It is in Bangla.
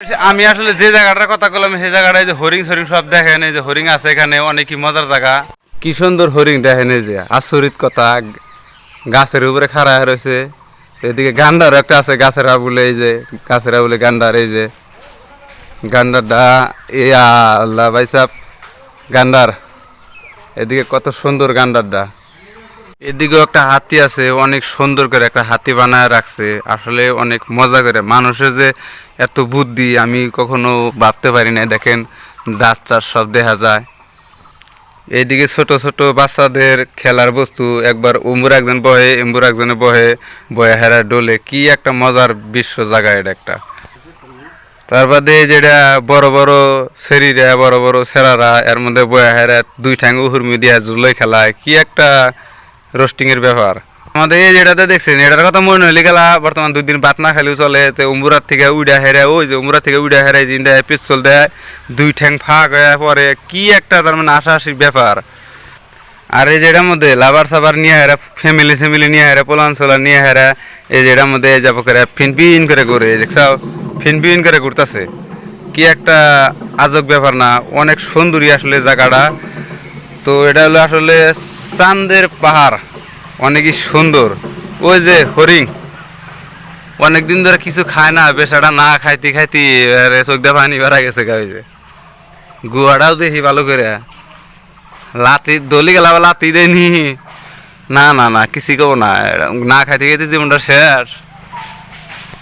আমি আসলে যে জায়গাটার কথা বললাম সেই জায়গাটায় যে হরিং সরিং সব দেখেন, এই যে হরিং আছে এখানে অনেকই মজার জায়গা। কি সুন্দর হরিং দেখেন, এই যে আচরিত কথা, গাছের উপরে খাড়া রয়েছে। এদিকে গান্ডার একটা আছে, গাছের আবুলে, এই যে গাছের আবুলে গান্ডার এই যে গান্ডারটা এ আল্লাহ ভাই সাহ গান্ডার এদিকে কত সুন্দর গান্ডারটা এদিকেও একটা হাতি আছে, অনেক সুন্দর করে একটা হাতি বানায় রাখছে। আসলে অনেক মজা করে। মানুষের যে এত বুদ্ধি আমি কখনো ভাবতে পারি না দেখেন, দাঁত চার সব দেখা যায়। এইদিকে ছোট ছোট বাচ্চাদের খেলার বস্তু, একবার উমুর একজন বহে এম্বুর একজনে বহে, বয়ে হেরা ডোলে। কি একটা মজার বিশ্ব জায়গা এটা একটা। তার বাদে যেটা বড় বড় শরীরে বড় বড় সেরারা, এর মধ্যে বয়া হেরা দুই ঠ্যাং উহুরমি দিয়া জুলোই খেলায়। কি একটা রোস্টিং এর ব্যাপার আমাদের এই যেটাতে দেখছেন, এটার কথা মনে হইলে গেলা বর্তমান দুই দিন ভাত না খাইলেও চলে, তো উমুরার থেকে উইডা হেরে ওই যে উমুরার থেকে উইডা হেরে দিন দেয় পিস্তল দেয়, দুই ঠ্যাং ফাঁক হয়ে পরে কি একটা তার মানে আশাআশির ব্যাপার। আর এই যেটার মধ্যে লাভার সাবার নিয়ে হেরা ফ্যামিলি ফ্যামিলি নিয়ে হেরা পোলাঞ্চলা নিয়ে হেরা, এই যেটার মধ্যে যাব করে ফিনপিন করে ঘুরে দেখছাও ফিনপিন করে ঘুরতেছে। কি একটা আজব ব্যাপার না, অনেক সুন্দরী আসলে জায়গাটা। তো এটা হলো আসলে চান্দের পাহাড়। অনেকই সুন্দর। ওই যে হরিং অনেকদিন ধরে কিছু খায় না বেচাটা না খাইতে খাইতে এবারে চোখ দিয়ে পানি বেড়া গেছে গা ওই যে। গুয়াটাও দেখি ভালো করে। লাতি, দলি গেলা লাতি দেয়নি। না না না কিছু কব না। না খাইতে খাইতে জীবনটা শেষ।